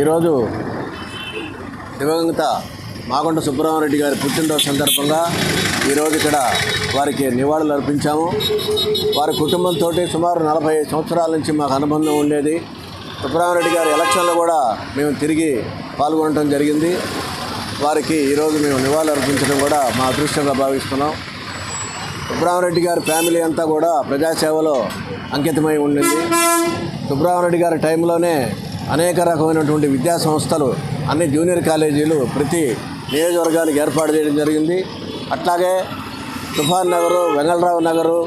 ఈరోజు దివంగత మాగుంట సుబ్రహ్మరెడ్డి గారి పుట్టినరోజు సందర్భంగా ఈరోజు ఇక్కడ వారికి నివాళులు అర్పించాము. వారి కుటుంబంతో సుమారు నలభై సంవత్సరాల నుంచి మాకు అనుబంధం ఉండేది. సుబ్రహ్మరెడ్డి గారి ఎలక్షన్లో కూడా మేము తిరిగి పాల్గొనడం జరిగింది. వారికి ఈరోజు మేము నివాళులు అర్పించడం కూడా మా అదృష్టంగా భావిస్తున్నాం. సుబ్రహ్మరెడ్డి గారి ఫ్యామిలీ అంతా కూడా ప్రజాసేవలో అంకితమై ఉండింది. సుబ్రహ్మరెడ్డి గారి టైంలోనే అనేక రకమైనటువంటి విద్యా సంస్థలు అన్ని జూనియర్ కాలేజీలు ప్రతి నియోజకవర్గానికి ఏర్పాటు చేయడం జరిగింది. అట్లాగే తుఫాన్ నగరు వెంగళరావు నగరు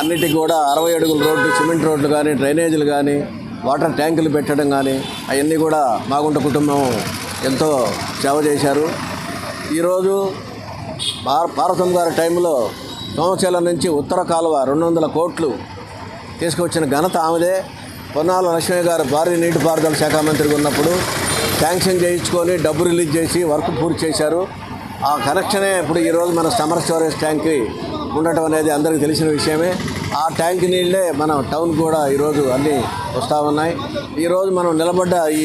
అన్నిటికీ కూడా అరవై అడుగుల రోడ్లు సిమెంట్ రోడ్లు కానీ డ్రైనేజీలు కానీ వాటర్ ట్యాంకులు పెట్టడం కానీ అవన్నీ కూడా మాగుంట కుటుంబం ఎంతో సేవ చేశారు. ఈరోజు పార్వతం భారతం గారి టైంలో సంవత్సరాల నుంచి ఉత్తర కాలువ రెండు వందల కోట్లు తీసుకొచ్చిన ఘనత ఆమెదే. పొన్నాల లక్ష్మయ్య గారు భారీ నీటిపారుదల శాఖ మంత్రిగా ఉన్నప్పుడు శాంక్షన్ చేయించుకొని డబ్బు రిలీజ్ చేసి వర్క్ పూర్తి చేశారు. ఆ కనెక్షనే ఇప్పుడు ఈరోజు మన సమర్ స్టోరేజ్ ట్యాంక్కి ఉండటం అనేది అందరికీ తెలిసిన విషయమే. ఆ ట్యాంక్ నీళ్ళే మన టౌన్ కూడా ఈరోజు అన్నీ వస్తూ ఉన్నాయి. ఈరోజు మనం నిలబడ్డ ఈ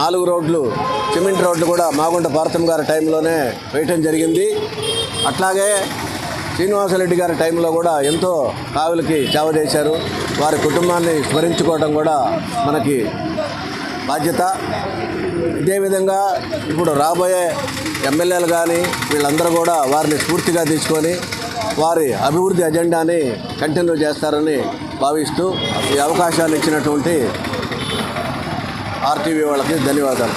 నాలుగు రోడ్లు సిమెంట్ రోడ్లు కూడా మాగుంట భారతం గారి టైంలోనే వేయటం జరిగింది. అట్లాగే శ్రీనివాసరెడ్డి గారి టైంలో కూడా ఎంతో కావులకి సేవ చేశారు. వారి కుటుంబాన్ని స్మరించుకోవడం కూడా మనకి బాధ్యత. ఇదే విధంగా ఇప్పుడు రాబోయే ఎమ్మెల్యేలు కానీ వీళ్ళందరూ కూడా వారిని స్ఫూర్తిగా తీసుకొని వారి అభివృద్ధి అజెండాని కంటిన్యూ చేస్తారని భావిస్తూ ఈ అవకాశాలు ఇచ్చినటువంటి ఆర్టీవీ వాళ్ళకి ధన్యవాదాలు.